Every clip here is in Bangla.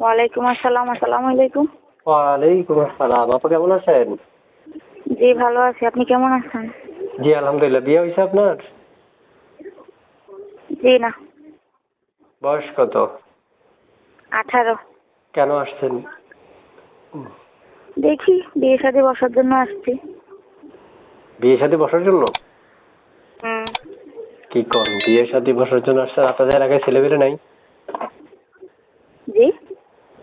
ওয়ালাইকুম আসসালাম আসসালামু আলাইকুম। ওয়ালাইকুম আসসালাম আপু কেমন আছেন? জি ভালো আছি আপনি কেমন আছেন? জি আলহামদুলিল্লাহ বিয়ে হয়েছে আপনার? জি না। বয়স কত? আঠারো। কেন আসছেন? দেখি বিয়ে সাথে বসার জন্য আসছি। বিয়ে সাথে বসার জন্য? হুম। কি কন বিয়ে সাথে বসার জন্য আসছেন? আপনাদের এলাকায় ছেলেবেলে নাই?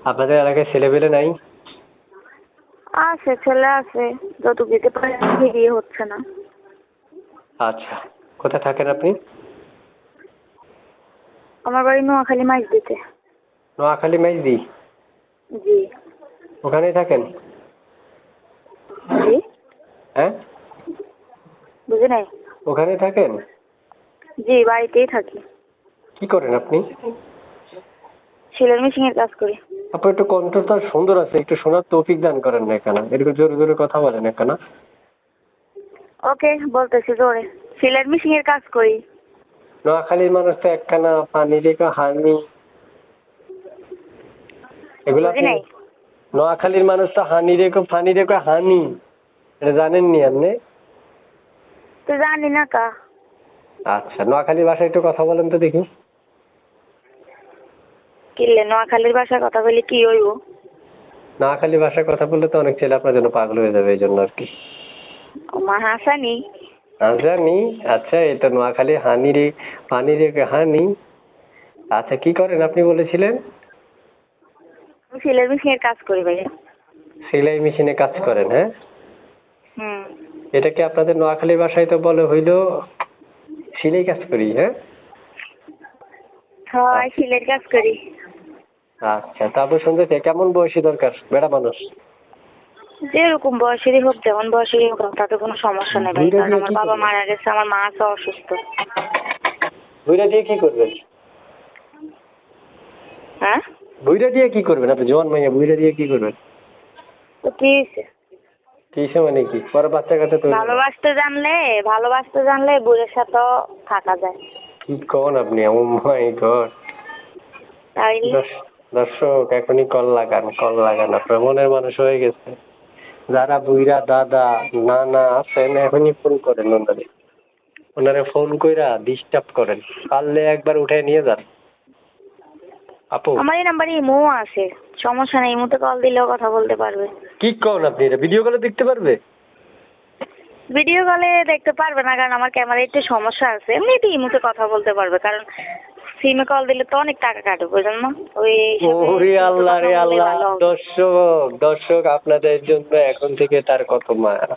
আপনাদের এলাকায় ছেলেবেলে নাই? আছে ছেলে আছে। যত দিতে পারে বিয়ে হচ্ছে না। আচ্ছা। কোথায় থাকেন আপনি? আমার বাড়ি নোয়াখালী মাইজ দিতে নোয়াখালী মাইজদি? জি। ওখানেই থাকেন? জি। হ্যাঁ? বুঝে নাই? ওখানেই থাকেন? জি বাড়িতেই থাকি। কি করেন আপনি? সেলাই মেশিনের কাজ করি। আপু একটু কণ্ঠটা সুন্দর আছে একটু শোনার তৌফিক দান করেন না কেন? এরকম জোরে জোরে কথা বলেন না কেন? ওকে বলতেছি জোরে। সেলাই মেশিনের কাজ করি। নোয়াখালীর মানুষ তো একখানা পানি রেখে হানি এগুলো নোয়াখালীর মানুষ তো হানি রেখো ফানি রেখো হানি এটা জানেননি আপনি? তো জানি না কা। আচ্ছা নোয়াখালীর ভাষায় একটু কথা বলেন তো দেখি। কিনলে? নোয়াখালীর ভাষায় কথা বলি কি হইব? নোয়াখালী ভাষায় কথা বললে তো অনেক ছেলে আপনার জন্য পাগল হয়ে যাবে এই জন্য আর কি। মা হাসানি? জানি আচ্ছা এটা নোয়াখালী হানি রে পানি রেখে হানি? আচ্ছা কি করেন আপনি বলেছিলেন? আমি সেলাই মেশিনের কাজ করি ভাইয়া। সেলাই মেশিনে কাজ করেন হ্যাঁ? হুম। এটাকে আপনাদের নোয়াখালী ভাষায় তো বলে হইল সিলাই কাজ করি হ্যাঁ? হয় কাজ করি। আচ্ছা তারপর শুনতেছে কেমন বয়সী দরকার? বেড়া মানুষ? যেরকম বয়সেরই হোক যেমন বয়সেরই হোক তাতে কোনো সমস্যা নেই ভাই কারণ আমার বাবা মারা গেছে আমার মা আছে অসুস্থ। বুইরা দিয়ে কি করবেন হ্যাঁ? বুইরা দিয়ে কি করবেন? আপনি জোয়ান মাইয়া বুইরা দিয়ে কি করবেন? তো কি কিসে মানে কি? পরে বাচ্চা তো ভালোবাসতে জানলে ভালোবাসতে জানলে বুড়ের সাথেও থাকা যায়। কি কন আপনি? ও মাই গড তাইলে দর্শক এখনই কল লাগান কল লাগান আপনার মনের মানুষ হয়ে গেছে। যারা বুইরা দাদা নানা আছেন এখনই ফোন করেন ওনারে। ওনারে ফোন কইরা ডিস্টার্ব করেন। পারলে একবার উঠে নিয়ে যান। আপু। আমার এই নাম্বারে ইমো আছে। সমস্যা নেই ইমোতে কল দিলেও কথা বলতে পারবে। কি কন আপনি? এটা ভিডিও কলে দেখতে পারবে? ভিডিও কলে দেখতে পারবে না কারণ আমার ক্যামেরায় একটু সমস্যা আছে। এমনিতে ইমোতে কথা বলতে পারবে কারণ সিমে কল দিলে তো অনেক টাকা কাটবে বুঝলেন না? ওই ওরে আল্লাহ রে আল্লাহ দর্শক দর্শক আপনাদের জন্য এখন থেকে তার কত মায়া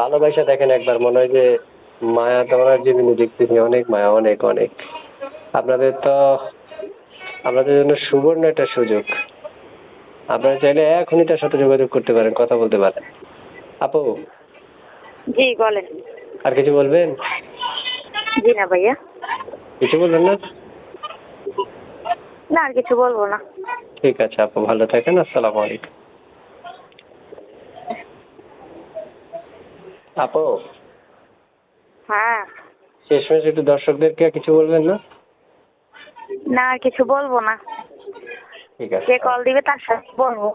ভালোবাসা দেখেন একবার মনে হয় যে মায়া তোমার জীবনে দেখতেছি অনেক মায়া অনেক অনেক। আপনাদের তো আপনাদের জন্য সুবর্ণ একটা সুযোগ। আপনারা চাইলে এখনই তার সাথে যোগাযোগ করতে পারেন কথা বলতে পারেন। আপু জি বলেন। আর কিছু বলবেন? জি না ভাইয়া। কিছু বলবেন না? না আর কিছু বলব না। ঠিক আছে আপু ভালো থাকেন আসসালামু আলাইকুম। আপু? হ্যাঁ। শেষমেশ একটু দর্শকদেরকে কিছু বলবেন না? না আর কিছু বলব না। ঠিক আছে। যে কল দিবে তার সাথে বলব।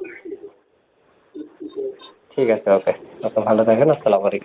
ঠিক আছে ওকে। ওকে ভালো থাকেন আসসালামু আলাইকুম।